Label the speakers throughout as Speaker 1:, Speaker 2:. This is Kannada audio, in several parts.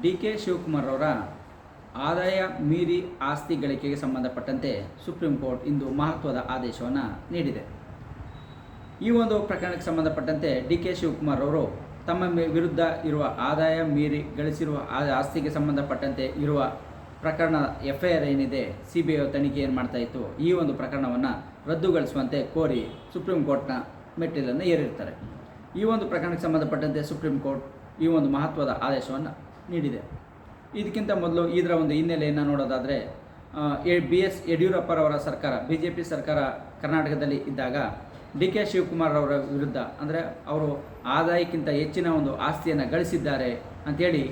Speaker 1: ಡಿ ಕೆ ಶಿವಕುಮಾರ್ ಅವರ ಆದಾಯ ಮೀರಿ ಆಸ್ತಿ ಗಳಿಕೆಗೆ ಸಂಬಂಧಪಟ್ಟಂತೆ ಸುಪ್ರೀಂ ಕೋರ್ಟ್ ಇಂದು ಮಹತ್ವದ ಆದೇಶವನ್ನು ನೀಡಿದೆ. ಈ ಒಂದು ಪ್ರಕರಣಕ್ಕೆ ಸಂಬಂಧಪಟ್ಟಂತೆ ಡಿ ಕೆ ಶಿವಕುಮಾರ್ ಅವರು ತಮ್ಮ ವಿರುದ್ಧ ಇರುವ ಆದಾಯ ಮೀರಿ ಗಳಿಸಿರುವ ಆಸ್ತಿಗೆ ಸಂಬಂಧಪಟ್ಟಂತೆ ಇರುವ ಪ್ರಕರಣ ಎಫ್ ಐ ಆರ್ ಏನಿದೆ ಸಿ ಬಿ ಐ ತನಿಖೆ ಏನು ಮಾಡ್ತಾ ಇತ್ತು, ಈ ಒಂದು ಪ್ರಕರಣವನ್ನು ರದ್ದುಗೊಳಿಸುವಂತೆ ಕೋರಿ ಸುಪ್ರೀಂ ಕೋರ್ಟ್ನ ಮೆಟ್ಟಿಲನ್ನು ಏರಿರ್ತಾರೆ. ಈ ಒಂದು ಪ್ರಕರಣಕ್ಕೆ ಸಂಬಂಧಪಟ್ಟಂತೆ ಸುಪ್ರೀಂ ಕೋರ್ಟ್ ಈ ಒಂದು ಮಹತ್ವದ ಆದೇಶವನ್ನು ನೀಡಿದೆ. ಇದಕ್ಕಿಂತ ಮೊದಲು ಇದರ ಒಂದು ಹಿನ್ನೆಲೆಯನ್ನು ನೋಡೋದಾದರೆ ಬಿ, ಎಸ್ ಯಡಿಯೂರಪ್ಪರವರ ಸರ್ಕಾರ ಬಿ ಜೆ ಪಿ ಸರ್ಕಾರ ಕರ್ನಾಟಕದಲ್ಲಿ ಇದ್ದಾಗ ಡಿ ಕೆ ಶಿವಕುಮಾರ್ ಅವರ ವಿರುದ್ಧ, ಅಂದರೆ ಅವರು ಆದಾಯಕ್ಕಿಂತ ಹೆಚ್ಚಿನ ಒಂದು ಆಸ್ತಿಯನ್ನು ಗಳಿಸಿದ್ದಾರೆ ಅಂಥೇಳಿ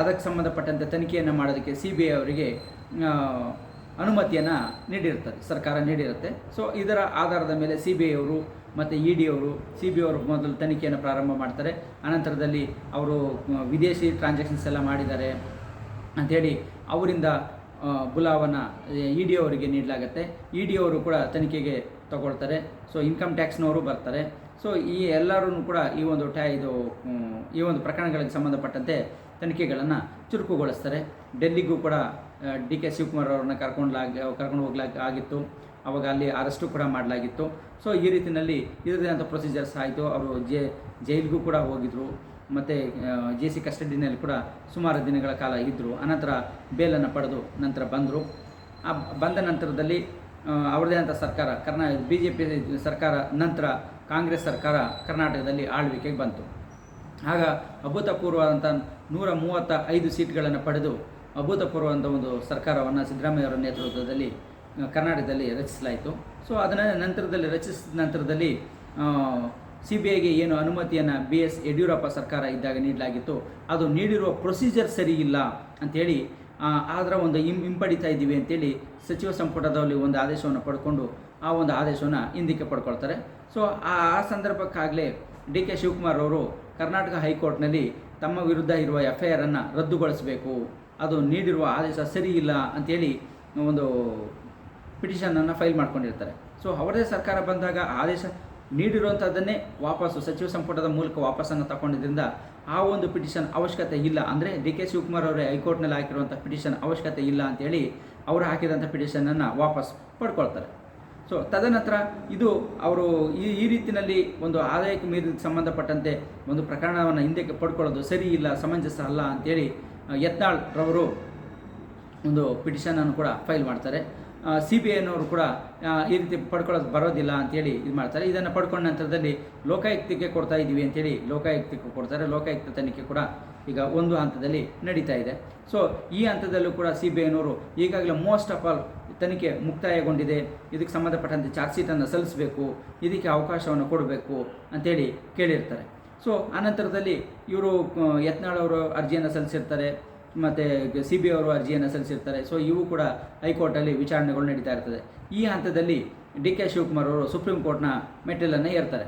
Speaker 1: ಅದಕ್ಕೆ ಸಂಬಂಧಪಟ್ಟಂತೆ ತನಿಖೆಯನ್ನು ಮಾಡೋದಕ್ಕೆ ಸಿ ಬಿ ಐ ಅವರಿಗೆ ಅನುಮತಿಯನ್ನು ನೀಡಿರುತ್ತದೆ, ಸರ್ಕಾರ ನೀಡಿರುತ್ತೆ. ಸೊ ಇದರ ಆಧಾರದ ಮೇಲೆ ಸಿ ಬಿ ಐ ಅವರು ಮತ್ತು ಇ ಡಿ ಅವರು ಸಿ ಬಿ ಅವರು ಮೊದಲು ತನಿಖೆಯನ್ನು ಪ್ರಾರಂಭ ಮಾಡ್ತಾರೆ. ಅನಂತರದಲ್ಲಿ ಅವರು ವಿದೇಶಿ ಟ್ರಾನ್ಸಾಕ್ಷನ್ಸ್ ಎಲ್ಲ ಮಾಡಿದ್ದಾರೆ ಅಂಥೇಳಿ ಅವರಿಂದ ಗುಲಾವನ್ನು ಇ ಡಿ ಅವರಿಗೆ ನೀಡಲಾಗುತ್ತೆ. ಇ ಡಿ ಅವರು ಕೂಡ ತನಿಖೆಗೆ ತಗೊಳ್ತಾರೆ. ಸೊ ಇನ್ಕಮ್ ಟ್ಯಾಕ್ಸ್ನವರು ಬರ್ತಾರೆ. ಸೊ ಈ ಎಲ್ಲರೂ ಕೂಡ ಈ ಒಂದು ಟ್ಯಾ ಇದು ಈ ಒಂದು ಪ್ರಕರಣಗಳಿಗೆ ಸಂಬಂಧಪಟ್ಟಂತೆ ತನಿಖೆಗಳನ್ನು ಚುರುಕುಗೊಳಿಸ್ತಾರೆ. ಡೆಲ್ಲಿಗೂ ಕೂಡ ಡಿ ಕೆ ಶಿವಕುಮಾರ್ ಅವ್ರನ್ನ ಕರ್ಕೊಂಡ್ಲಾಗಿ, ಕರ್ಕೊಂಡು ಹೋಗ್ಲಾಗ ಆಗಿತ್ತು. ಅವಾಗ ಅಲ್ಲಿ ಅರೆಸ್ಟು ಕೂಡ ಮಾಡಲಾಗಿತ್ತು. ಸೊ, ಈ ರೀತಿಯಲ್ಲಿ ಇದರದೇ ಆದಂಥ ಪ್ರೊಸೀಜರ್ಸ್ ಆಯಿತು. ಅವರು ಜೆ, ಜೈಲಿಗೂ ಕೂಡ ಹೋಗಿದ್ರು. ಮತ್ತು ಜೆ ಸಿ ಕಸ್ಟಡಿನಲ್ಲಿ ಕೂಡ ಸುಮಾರು ದಿನಗಳ ಕಾಲ ಇದ್ದರು ಅನಂತರ ಬೇಲನ್ನು ಪಡೆದು ನಂತರ ಬಂದರು. ಆ, ಬಂದ ನಂತರದಲ್ಲಿ ಅವರದೇ ಅವ್ರದ್ದೇ ಆದಂಥ ಸರ್ಕಾರ, ಕರ್ನಾ ಬಿ ಜೆ ಪಿ ಸರ್ಕಾರ ನಂತರ ಕಾಂಗ್ರೆಸ್ ಸರ್ಕಾರ ಕರ್ನಾಟಕದಲ್ಲಿ ಆಳ್ವಿಕೆಗೆ ಬಂತು. ಆಗ ಅಭೂತಪೂರ್ವವಾದಂಥ ನೂರ ಮೂವತ್ತ ಐದು ಸೀಟ್ಗಳನ್ನು ಪಡೆದು ಅಭೂತಪೂರ್ವವಾದಂಥ ಒಂದು ಸರ್ಕಾರವನ್ನು ಸಿದ್ದರಾಮಯ್ಯವರ ನೇತೃತ್ವದಲ್ಲಿ ಕರ್ನಾಟಕದಲ್ಲಿ ರಚಿಸಲಾಯಿತು. ಸೊ ಅದನ್ನ ನಂತರದಲ್ಲಿ ರಚಿಸಿದ ನಂತರದಲ್ಲಿ ಸಿ ಬಿ ಐಗೆ ಏನು ಅನುಮತಿಯನ್ನು ಬಿ ಎಸ್ ಯಡಿಯೂರಪ್ಪ ಸರ್ಕಾರ ಇದ್ದಾಗ ನೀಡಲಾಗಿತ್ತು. ಅದು ನೀಡಿರುವ ಪ್ರೊಸೀಜರ್ ಸರಿ ಇಲ್ಲ ಅಂಥೇಳಿ ಅದರ ಒಂದು ಹಿಂ ಹಿಂಪಡಿತಾ ಇದ್ದೀವಿ ಅಂತೇಳಿ ಸಚಿವ ಸಂಪುಟದಲ್ಲಿ ಒಂದು ಆದೇಶವನ್ನು ಪಡ್ಕೊಂಡು ಆ ಒಂದು ಆದೇಶವನ್ನು ಹಿಂದಕ್ಕೆ ಪಡ್ಕೊಳ್ತಾರೆ. ಸೊ ಆ ಸಂದರ್ಭಕ್ಕಾಗಲೇ ಡಿ ಕೆ ಶಿವಕುಮಾರ್ ಅವರು ಕರ್ನಾಟಕ ಹೈಕೋರ್ಟ್ನಲ್ಲಿ ತಮ್ಮ ವಿರುದ್ಧ ಇರುವ ಎಫ್ ಐ ಆರನ್ನು ರದ್ದುಗೊಳಿಸಬೇಕು. ಅದು ನೀಡಿರುವ ಆದೇಶ ಸರಿ ಇಲ್ಲ ಅಂಥೇಳಿ ಒಂದು ಪಿಟಿಷನನ್ನು ಫೈಲ್ ಮಾಡ್ಕೊಂಡಿರ್ತಾರೆ. ಸೊ, ಅವರದೇ ಸರ್ಕಾರ ಬಂದಾಗ ಆದೇಶ ನೀಡಿರುವಂಥದ್ದನ್ನೇ ವಾಪಸ್ಸು ಸಚಿವ ಸಂಪುಟದ ಮೂಲಕ ವಾಪಸ್ಸನ್ನು ತಗೊಂಡಿದ್ದರಿಂದ ಆ ಒಂದು ಪಿಟಿಷನ್ ಅವಶ್ಯಕತೆ ಇಲ್ಲ ಅಂದರೆ ಡಿ ಕೆ ಶಿವಕುಮಾರ್ ಅವರೇ ಹೈಕೋರ್ಟ್ನಲ್ಲಿ ಹಾಕಿರುವಂಥ ಪಿಟಿಷನ್ ಅವಶ್ಯಕತೆ ಇಲ್ಲ ಅಂತೇಳಿ ಅವರು ಹಾಕಿದಂಥ ಪಿಟಿಷನನ್ನು ವಾಪಸ್ ಪಡ್ಕೊಳ್ತಾರೆ. ಸೊ ತದನಂತರ ಇದು ಅವರು ಈ ಈ ರೀತಿಯಲ್ಲಿ ಒಂದು ಆದಾಯಕ್ಕೆ ಮೀರಿ ಸಂಬಂಧಪಟ್ಟಂತೆ ಒಂದು ಪ್ರಕರಣವನ್ನು ಹಿಂದಕ್ಕೆ ಪಡ್ಕೊಳ್ಳೋದು ಸರಿ ಇಲ್ಲ, ಸಮಂಜಸ ಅಲ್ಲ ಅಂತೇಳಿ ಯತ್ನಾಳ್ ರವರು ಒಂದು ಪಿಟಿಷನನ್ನು ಕೂಡ ಫೈಲ್ ಮಾಡ್ತಾರೆ. ಸಿ ಬಿ ಐನವರು ಕೂಡ ಈ ರೀತಿ ಪಡ್ಕೊಳ್ಳೋದು ಬರೋದಿಲ್ಲ ಅಂತೇಳಿ ಇದು ಮಾಡ್ತಾರೆ. ಇದನ್ನು ಪಡ್ಕೊಂಡ ನಂತರದಲ್ಲಿ ಲೋಕಾಯುಕ್ತಕ್ಕೆ ಕೊಡ್ತಾ ಇದ್ದೀವಿ ಅಂತೇಳಿ ಲೋಕಾಯುಕ್ತಕ್ಕೆ ಕೊಡ್ತಾರೆ. ಲೋಕಾಯುಕ್ತ ತನಿಖೆ ಕೂಡ ಈಗ ಒಂದು ಹಂತದಲ್ಲಿ ನಡೀತಾ ಇದೆ. ಸೊ ಈ ಹಂತದಲ್ಲೂ ಕೂಡ ಸಿ ಬಿ ಐನವರು ಈಗಾಗಲೇ ಮೋಸ್ಟ್ ಆಫ್ ಆಲ್ ತನಿಖೆ ಮುಕ್ತಾಯಗೊಂಡಿದೆ. ಇದಕ್ಕೆ ಸಂಬಂಧಪಟ್ಟಂತೆ ಚಾರ್ಜ್ ಶೀಟನ್ನು ಸಲ್ಲಿಸಬೇಕು, ಇದಕ್ಕೆ ಅವಕಾಶವನ್ನು ಕೊಡಬೇಕು ಅಂತೇಳಿ ಕೇಳಿರ್ತಾರೆ. ಸೊ ಆನಂತರದಲ್ಲಿ ಇವರು ಯತ್ನಾಳ್ ಅವರು ಅರ್ಜಿಯನ್ನು ಸಲ್ಲಿಸಿರ್ತಾರೆ, ಮತ್ತು ಸಿ ಬಿ ಅವರು ಅರ್ಜಿಯನ್ನು ಸಲ್ಲಿಸಿರ್ತಾರೆ. ಸೊ ಇವು ಕೂಡ ಹೈಕೋರ್ಟಲ್ಲಿ ವಿಚಾರಣೆಗಳು ನಡೀತಾ ಇರ್ತದೆ. ಈ ಹಂತದಲ್ಲಿ ಡಿ ಕೆ ಶಿವಕುಮಾರ್ ಅವರು ಸುಪ್ರೀಂ ಕೋರ್ಟ್ನ ಮೆಟ್ಟಿಲನ್ನು ಏರ್ತಾರೆ.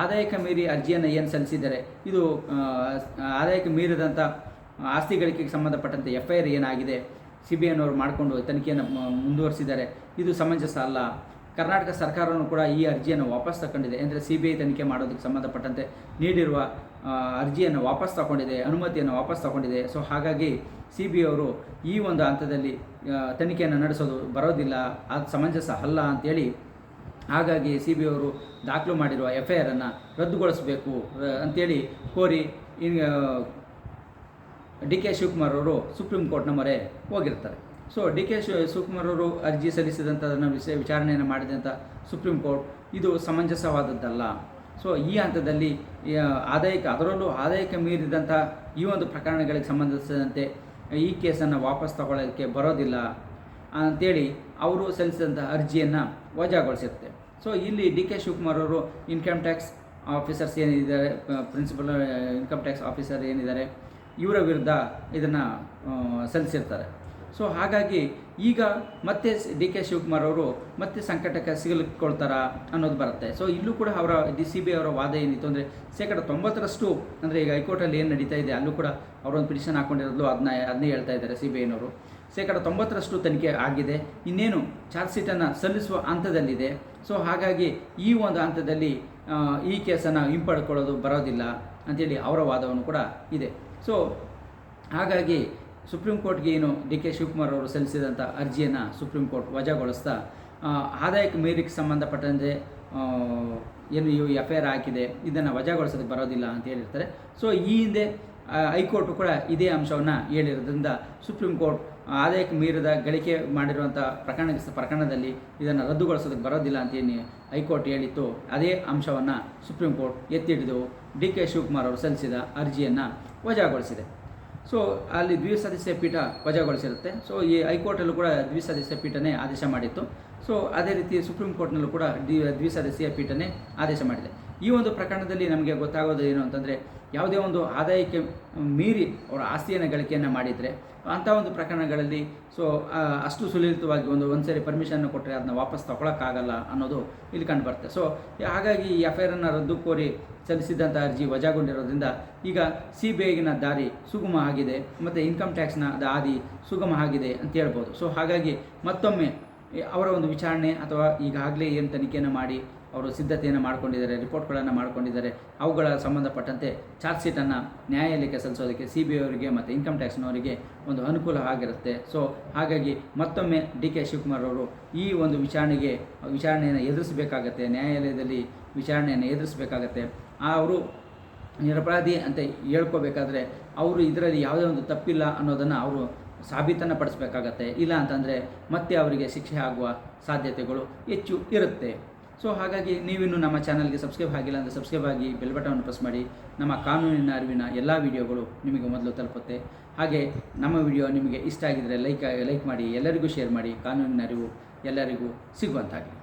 Speaker 1: ಆದಾಯಕ್ಕೆ ಮೀರಿ ಅರ್ಜಿಯನ್ನು ಏನು ಸಲ್ಲಿಸಿದ್ದಾರೆ? ಇದು ಆದಾಯಕ್ಕೆ ಮೀರಿದಂಥ ಆಸ್ತಿ ಗಳಿಕೆಗೆ ಸಂಬಂಧಪಟ್ಟಂತೆ ಎಫ್ ಐ ಆರ್ ಏನಾಗಿದೆ? ಸಿ ಬಿ ಐನವರು ಮಾಡಿಕೊಂಡು ತನಿಖೆಯನ್ನು ಮುಂದುವರಿಸಿದ್ದಾರೆ. ಇದು ಸಮಂಜಸ ಅಲ್ಲ. ಕರ್ನಾಟಕ ಸರ್ಕಾರವೂ ಕೂಡ ಈ ಅರ್ಜಿಯನ್ನು ವಾಪಸ್ ತಗೊಂಡಿದೆ ಅಂದರೆ ಸಿ ಬಿ ಐ ತನಿಖೆ ಮಾಡೋದಕ್ಕೆ ಸಂಬಂಧಪಟ್ಟಂತೆ ನೀಡಿರುವ ಅರ್ಜಿಯನ್ನು ವಾಪಸ್ ತಗೊಂಡಿದೆ ಅನುಮತಿಯನ್ನು ವಾಪಸ್ ತಗೊಂಡಿದೆ ಸೊ ಹಾಗಾಗಿ ಸಿ ಬಿ ಅವರು ಈ ಒಂದು ಹಂತದಲ್ಲಿ ತನಿಖೆಯನ್ನು ನಡೆಸೋದು ಬರೋದಿಲ್ಲ. ಅದು ಸಮಂಜಸ ಅಲ್ಲ ಅಂತೇಳಿ ಹಾಗಾಗಿ ಸಿ ಬಿ ಅವರು ದಾಖಲು ಮಾಡಿರುವ ಎಫ್ ಐ ಆರನ್ನು ರದ್ದುಗೊಳಿಸಬೇಕು ಅಂತೇಳಿ ಕೋರಿ ಡಿ ಕೆ ಶಿವಕುಮಾರ್ ಅವರು ಸುಪ್ರೀಂ ಕೋರ್ಟ್ನ ಮೊರೆ ಹೋಗಿರ್ತಾರೆ. So D K Shiva Shivakumar ಅವರು ಅರ್ಜಿ ಸಲ್ಲಿಸಿದಂಥದನ್ನು ವಿಷಯ ವಿಚಾರಣೆಯನ್ನು ಮಾಡಿದಂಥ ಸುಪ್ರೀಂ ಕೋರ್ಟ್ ಇದು ಸಮಂಜಸವಾದದ್ದಲ್ಲ. ಸೊ ಈ ಹಂತದಲ್ಲಿ ಆದಾಯಕ್ಕೆ, ಅದರಲ್ಲೂ ಆದಾಯಕ್ಕೆ ಮೀರಿದಂಥ ಈ ಒಂದು ಪ್ರಕರಣಗಳಿಗೆ ಸಂಬಂಧಿಸಿದಂತೆ ಈ ಕೇಸನ್ನು ವಾಪಸ್ ತಗೊಳ್ಳೋದಕ್ಕೆ ಬರೋದಿಲ್ಲ ಅಂತೇಳಿ ಅವರು ಸಲ್ಲಿಸಿದಂಥ ಅರ್ಜಿಯನ್ನು ವಜಾಗೊಳಿಸಿರುತ್ತೆ. ಸೊ ಇಲ್ಲಿ ಡಿ ಕೆ ಶಿವಕುಮಾರ್ ಅವರು ಇನ್ಕಮ್ ಟ್ಯಾಕ್ಸ್ ಆಫೀಸರ್ಸ್ ಏನಿದ್ದಾರೆ ಪ್ರಿನ್ಸಿಪಲ್ ಇನ್ಕಮ್ ಟ್ಯಾಕ್ಸ್ ಆಫೀಸರ್ ಏನಿದ್ದಾರೆ, ಇವರ ವಿರುದ್ಧ ಇದನ್ನು ಸಲ್ಲಿಸಿರ್ತಾರೆ. ಸೊ ಹಾಗಾಗಿ ಈಗ ಮತ್ತೆ ಡಿ ಕೆ ಶಿವಕುಮಾರ್ ಅವರು ಮತ್ತೆ ಸಂಕಟಕ್ಕೆ ಸಿಗಲಿಕ್ಕೊಳ್ತಾರಾ ಅನ್ನೋದು ಬರುತ್ತೆ. ಸೊ ಇಲ್ಲೂ ಕೂಡ ಅವರ ಡಿ ಸಿ ಬಿ ಅವರ ವಾದ ಏನಿತ್ತು ಅಂದರೆ, ಶೇಕಡ ತೊಂಬತ್ತರಷ್ಟು ಅಂದರೆ ಈಗ ಹೈಕೋರ್ಟಲ್ಲಿ ಏನು ನಡೀತಾ ಇದೆ, ಅಲ್ಲೂ ಕೂಡ ಅವರೊಂದು ಪಿಟಿಷನ್ ಹಾಕೊಂಡಿರೋದು ಅದನ್ನ ಅದನ್ನೇ ಹೇಳ್ತಾ ಇದ್ದಾರೆ ಸಿ ಬಿ ಐನವರು ಶೇಕಡ ತೊಂಬತ್ತರಷ್ಟು ತನಿಖೆ ಆಗಿದೆ. ಇನ್ನೇನು ಚಾರ್ಜ್ ಶೀಟನ್ನು ಸಲ್ಲಿಸುವ ಹಂತದಲ್ಲಿದೆ. ಸೊ ಹಾಗಾಗಿ ಈ ಒಂದು ಹಂತದಲ್ಲಿ ಈ ಕೇಸನ್ನು ಹಿಂಪಡ್ಕೊಳ್ಳೋದು ಬರೋದಿಲ್ಲ ಅಂಥೇಳಿ ಅವರ ವಾದವನ್ನು ಕೂಡ ಇದೆ. ಸೊ ಹಾಗಾಗಿ ಸುಪ್ರೀಂ ಕೋರ್ಟ್ಗೆ ಏನು ಡಿ ಕೆ ಶಿವಕುಮಾರ್ ಅವರು ಸಲ್ಲಿಸಿದಂಥ ಅರ್ಜಿಯನ್ನು ಸುಪ್ರೀಂ ಕೋರ್ಟ್ ವಜಾಗೊಳಿಸ್ತಾ ಆದಾಯಕ್ಕೆ ಮೀರಿಗೆ ಸಂಬಂಧಪಟ್ಟಂತೆ ಏನು ಇವು ಎಫ್ ಐ ಆರ್ ಹಾಕಿದೆ, ಇದನ್ನು ವಜಾಗೊಳಿಸೋದಕ್ಕೆ ಬರೋದಿಲ್ಲ ಅಂತ ಹೇಳಿರ್ತಾರೆ. ಸೊ ಈ ಹಿಂದೆ ಹೈಕೋರ್ಟು ಕೂಡ ಇದೇ ಅಂಶವನ್ನು ಹೇಳಿರೋದ್ರಿಂದ ಸುಪ್ರೀಂ ಕೋರ್ಟ್ ಆದಾಯಕ್ಕೆ ಮೀರಿದ ಗಳಿಕೆ ಮಾಡಿರುವಂಥ ಪ್ರಕರಣ, ಪ್ರಕರಣದಲ್ಲಿ ಇದನ್ನು ರದ್ದುಗೊಳಿಸೋದಕ್ಕೆ ಬರೋದಿಲ್ಲ ಅಂತ ಏನು ಹೈಕೋರ್ಟ್ ಹೇಳಿತ್ತು. ಅದೇ ಅಂಶವನ್ನು ಸುಪ್ರೀಂ ಕೋರ್ಟ್ ಎತ್ತಿ ಹಿಡಿದು ಡಿ ಕೆ ಶಿವಕುಮಾರ್ ಅವರು ಸಲ್ಲಿಸಿದ ಅರ್ಜಿಯನ್ನು ವಜಾಗೊಳಿಸಿದೆ. ಸೊ ಅಲ್ಲಿ ದ್ವಿಸದಸ್ಯ ಪೀಠ ವಜಾಗೊಳಿಸಿರುತ್ತೆ. ಸೊ ಈ ಹೈಕೋರ್ಟಲ್ಲೂ ಕೂಡ ದ್ವಿಸದಸ್ಯ ಪೀಠನೇ ಆದೇಶ ಮಾಡಿತ್ತು. ಸೊ ಅದೇ ರೀತಿ ಸುಪ್ರೀಂ ಕೋರ್ಟ್ನಲ್ಲೂ ಕೂಡ ದ್ವಿ, ದ್ವಿಸದಸ್ಯ ಪೀಠನೇ ಆದೇಶ ಮಾಡಿದೆ. ಈ ಒಂದು ಪ್ರಕರಣದಲ್ಲಿ ನಮಗೆ ಗೊತ್ತಾಗೋದು ಏನು ಅಂತಂದರೆ ಯಾವುದೇ ಒಂದು ಆದಾಯಕ್ಕೆ ಮೀರಿ ಅವರ ಆಸ್ತಿಯನ್ನು ಗಳಿಕೆಯನ್ನು ಮಾಡಿದರೆ ಅಂಥ ಒಂದು ಪ್ರಕರಣಗಳಲ್ಲಿ ಸೊ ಅಷ್ಟು ಸುಲಲಿತವಾಗಿ ಒಂದು ಒಂದು ಸರಿ ಪರ್ಮಿಷನ್ನು ಕೊಟ್ಟರೆ ಅದನ್ನ ವಾಪಸ್ ತಗೊಳಕ್ಕಾಗಲ್ಲ ಅನ್ನೋದು ಇಲ್ಲಿ ಕಂಡು ಬರುತ್ತೆ ಸೊ ಹಾಗಾಗಿ ಈ ಎಫ್ ಐ ಆರನ್ನು ರದ್ದು ಕೋರಿ ಸಲ್ಲಿಸಿದ್ದಂಥ ಅರ್ಜಿ ವಜಾಗೊಂಡಿರೋದ್ರಿಂದ ಈಗ ಸಿ ಬಿ ಐಗಿನ ದಾರಿ ಸುಗಮ ಆಗಿದೆ, ಮತ್ತು ಇನ್ಕಮ್ ಟ್ಯಾಕ್ಸ್ನ ದಾರಿ ಸುಗಮ ಆಗಿದೆ ಅಂತ ಹೇಳ್ಬೋದು. ಸೊ ಹಾಗಾಗಿ ಮತ್ತೊಮ್ಮೆ ಅವರ ಒಂದು ವಿಚಾರಣೆ ಅಥವಾ ಈಗಾಗಲೇ ಏನು ತನಿಖೆಯನ್ನು ಮಾಡಿ ಅವರು ಸಿದ್ಧತೆಯನ್ನು ಮಾಡ್ಕೊಂಡಿದ್ದಾರೆ, ರಿಪೋರ್ಟ್ಗಳನ್ನು ಮಾಡ್ಕೊಂಡಿದ್ದಾರೆ. ಅವುಗಳ ಸಂಬಂಧಪಟ್ಟಂತೆ ಚಾರ್ಜ್ ಶೀಟನ್ನು ನ್ಯಾಯಾಲಯಕ್ಕೆ ಸಲ್ಲಿಸೋದಕ್ಕೆ ಸಿ ಬಿ ಐ ಅವರಿಗೆ ಮತ್ತು ಇನ್ಕಮ್ ಟ್ಯಾಕ್ಸ್ನವರಿಗೆ ಒಂದು ಅನುಕೂಲ ಆಗಿರುತ್ತೆ. ಸೊ, ಹಾಗಾಗಿ ಮತ್ತೊಮ್ಮೆ ಡಿ ಕೆ ಶಿವಕುಮಾರ್ ಅವರು ಈ ಒಂದು ವಿಚಾರಣೆಗೆ, ವಿಚಾರಣೆಯನ್ನು ಎದುರಿಸಬೇಕಾಗತ್ತೆ, ನ್ಯಾಯಾಲಯದಲ್ಲಿ ವಿಚಾರಣೆಯನ್ನು ಎದುರಿಸಬೇಕಾಗತ್ತೆ. ಅವರು ನಿರಪರಾಧಿ ಅಂತ ಹೇಳ್ಕೋಬೇಕಾದ್ರೆ ಅವರು ಇದರಲ್ಲಿ ಯಾವುದೇ ಒಂದು ತಪ್ಪಿಲ್ಲ ಅನ್ನೋದನ್ನು ಅವರು ಸಾಬೀತನ್ನು ಪಡಿಸಬೇಕಾಗತ್ತೆ ಇಲ್ಲ ಅಂತಂದರೆ ಮತ್ತೆ ಅವರಿಗೆ ಶಿಕ್ಷೆ ಆಗುವ ಸಾಧ್ಯತೆಗಳು ಹೆಚ್ಚು ಇರುತ್ತೆ. ಸೊ ಹಾಗಾಗಿ ನೀವಿನ್ನು ನಮ್ಮ ಚಾನಲ್ಗೆ ಸಬ್ಸ್ಕ್ರೈಬ್ ಆಗಿಲ್ಲ ಅಂದರೆ ಸಬ್ಸ್ಕ್ರೈಬ್ ಆಗಿ ಬೆಲ್ ಬಟನ್ ಪ್ರೆಸ್ ಮಾಡಿ. ನಮ್ಮ ಕಾನೂನಿನ ಅರಿವಿನ ಎಲ್ಲ ವಿಡಿಯೋಗಳು ನಿಮಗೆ ಮೊದಲು ತಲುಪುತ್ತೆ. ಹಾಗೆ ನಮ್ಮ ವಿಡಿಯೋ ನಿಮಗೆ ಇಷ್ಟ ಆಗಿದ್ದರೆ ಲೈಕ್ ಲೈಕ್ ಮಾಡಿ, ಎಲ್ಲರಿಗೂ ಶೇರ್ ಮಾಡಿ, ಕಾನೂನಿನ ಅರಿವು ಎಲ್ಲರಿಗೂ ಸಿಗುವಂತಾಗಲಿ.